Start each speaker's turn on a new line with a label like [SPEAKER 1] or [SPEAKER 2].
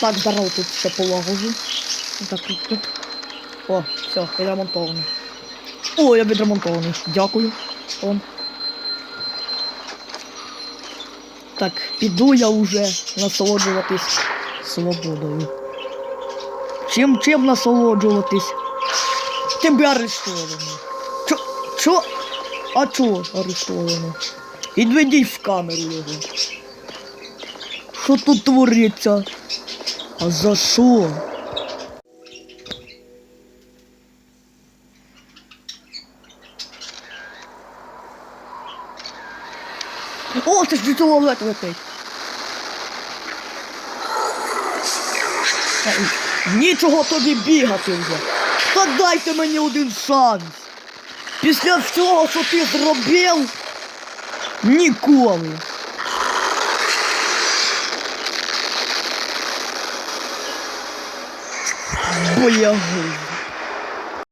[SPEAKER 1] Так, здорово, тут все полагожу. Так, тут, тут. О, все, відремонтовано. О, я відремонтований. Дякую вам. Так, піду я вже насолоджуватись свободою. Чим чим насолоджуватись? Тим би арештований. Чо? Чо? А чо арештований? Відведіть в камеру його. Що тут твориться? А за що? О, це ж туалет летить. Та й Нічого тобі бігати вже. Та дайте мені один шанс. Після всього, що ти зробив, ніколи. 不要